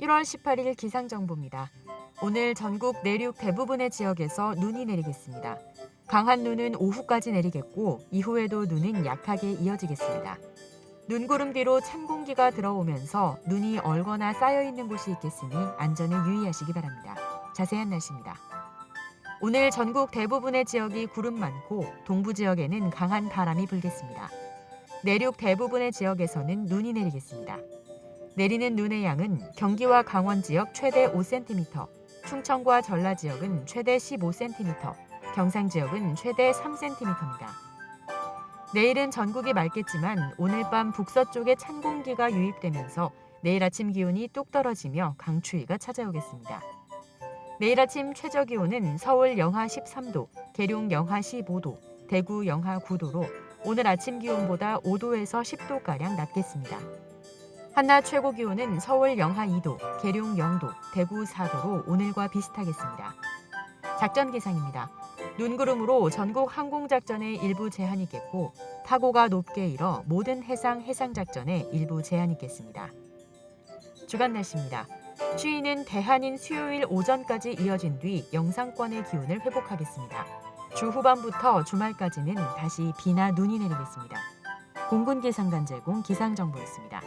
1월 18일 기상정보입니다. 오늘 전국 내륙 대부분의 지역에서 눈이 내리겠습니다. 강한 눈은 오후까지 내리겠고 이후에도 눈은 약하게 이어지겠습니다. 눈구름비로 찬 공기가 들어오면서 눈이 얼거나 쌓여 있는 곳이 있겠으니 안전에 유의하시기 바랍니다. 자세한 날씨입니다. 오늘 전국 대부분의 지역이 구름 많고 동부 지역에는 강한 바람이 불겠습니다. 내륙 대부분의 지역에서는 눈이 내리겠습니다. 내리는 눈의 양은 경기와 강원 지역 최대 5cm, 충청과 전라 지역은 최대 15cm, 경상 지역은 최대 3cm입니다. 내일은 전국이 맑겠지만 오늘 밤 북서쪽에 찬 공기가 유입되면서 내일 아침 기온이 뚝 떨어지며 강추위가 찾아오겠습니다. 내일 아침 최저 기온은 서울 영하 13도, 계룡 영하 15도, 대구 영하 9도로 오늘 아침 기온보다 5도에서 10도가량 낮겠습니다. 한낮 최고 기온은 서울 영하 2도, 계룡 0도, 대구 4도로 오늘과 비슷하겠습니다. 작전 기상입니다. 눈구름으로 전국 항공작전에 일부 제한이 있겠고 파고가 높게 일어 모든 해상 해상작전에 일부 제한이 있겠습니다. 주간 날씨입니다. 추위는 대한인 수요일 오전까지 이어진 뒤 영상권의 기온을 회복하겠습니다. 주 후반부터 주말까지는 다시 비나 눈이 내리겠습니다. 공군기상단 제공 기상정보였습니다.